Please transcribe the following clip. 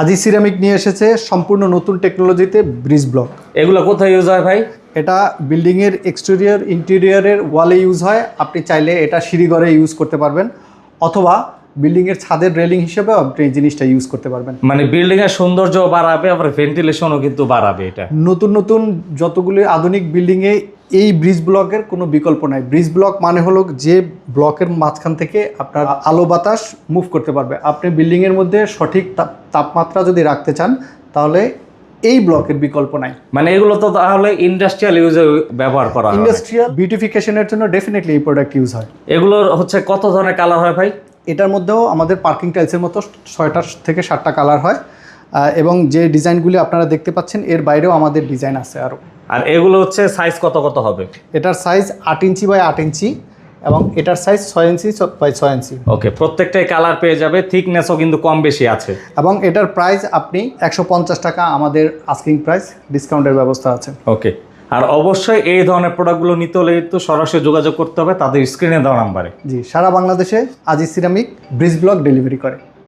আজি সিরামিক নিয়ে এসেছে সম্পূর্ণ নতুন টেকনোলজিতে ব্রিজ ব্লক এগুলো কোথায় ইউজ হয় ভাই? এটা বিল্ডিংয়ের এক্সটেরিয়র ইন্টেরিয়রের ওয়ালে ইউজ হয়। আপনি চাইলে এটা সিঁড়িঘরে ইউজ করতে পারবেন অথবা বিল্ডিংয়ের ছাদের রেলিং হিসেবেও আপনি এই জিনিসটা ইউজ করতে পারবেন। মানে বিল্ডিং এর সৌন্দর্য বাড়াবে আবার ভেন্টিলেশনও কিন্তু বাড়াবে এটা। নতুন নতুন যতগুলি আধুনিক বিল্ডিংয়ে এই ব্রিজ ব্লকের কোনো বিকল্প নাই। ব্রিজ ব্লক মানে হলো যে ব্লকের মাঝখান থেকে আপনার আলো বাতাস মুভ করতে পারবে। আপনি বিল্ডিংয়ের মধ্যে সঠিক তাপ- তাপমাত্রা যদি রাখতে চান তাহলে এই ব্লকের বিকল্প নাই। মানে এগুলো তো তাহলে ইন্ডাস্ট্রিয়াল ইউজে ব্যবহার করা হয় ইন্ডাস্ট্রিয়াল বিউটিফিকেশনের জন্য ডেফিনেটলি এই প্রোডাক্ট ইউজ হয়। এগুলোর হচ্ছে কত ধরনের কালার হয় ভাই? এটার মধ্যেও আমাদের পার্কিং টাইলসের মতো ছয়টা থেকে সাতটা কালার হয়। এবং যে ডিজাইনগুলি আপনারা দেখতে পাচ্ছেন এর বাইরেও আমাদের ডিজাইন আছে আরও আর এগুলো হচ্ছে সাইজ কত কত হবে? এটার সাইজ আট ইঞ্চি বাই আট ইঞ্চি এবং এটার সাইজ ছয় ইঞ্চি বাই ছয় ইঞ্চি। ওকে প্রত্যেকটাই কালার পেয়ে যাবে থিকনেসও কিন্তু কম বেশি আছে। এবং এটার প্রাইস আপনি একশো পঞ্চাশ টাকা আমাদের আস্কিং প্রাইস ডিসকাউন্টের ব্যবস্থা আছে। ওকে আর অবশ্যই এই ধরনের প্রোডাক্টগুলো নিতে হলে কিন্তু সরাসরি যোগাযোগ করতে হবে তাদের স্ক্রিনে দেওয়া নাম্বারে জি সারা বাংলাদেশে আজি সিরামিক ব্রিজ ব্লক ডেলিভারি করে।